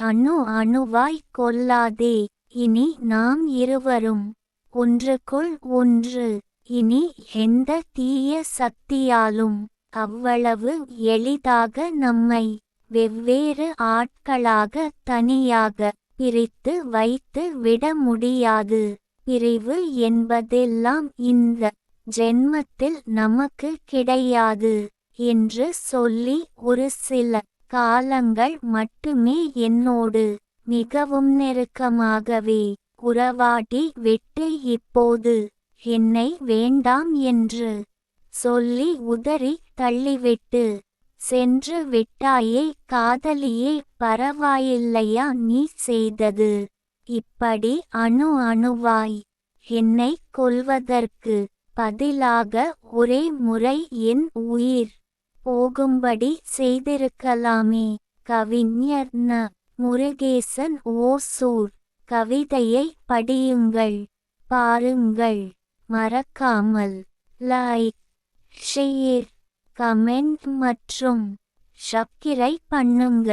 அணு அணுவாய் கொல்லாதே இனி நாம் இருவரும் ஒன்றுக்குள் ஒன்று. இனி எந்த தீய சக்தியாலும் அவ்வளவு எளிதாக நம்மை வெவ்வேறு ஆட்களாக தனியாக பிரித்து வைத்து விட முடியாது. பிரிவு என்பதெல்லாம் இந்த ஜென்மத்தில் நமக்கு கிடையாது என்று சொல்லி ஒரு சில காலங்கள் மட்டுமே என்னோடு. மிகவும் நெருக்கமாகவே உறவாடி விட்டு இப்போது என்னை வேண்டாம் என்று சொல்லி உதறி தள்ளிவிட்டு சென்று விட்டாயே காதலியே பரவாயில்லையா நீ செய்தது? இப்படி அணு அணுவாய். என்னை கொல்வதற்கு பதிலாக ஒரே முறை என் உயிர் போகும்படி செய்திருக்கலாமே. கவிஞர் ந. முருகேசன் ஓசூர். கவிதையை படியுங்கள். பாருங்கள். மறக்காமல் லைக் ஷேர் கமெண்ட் மற்றும் சப்கிரை பண்ணுங்க.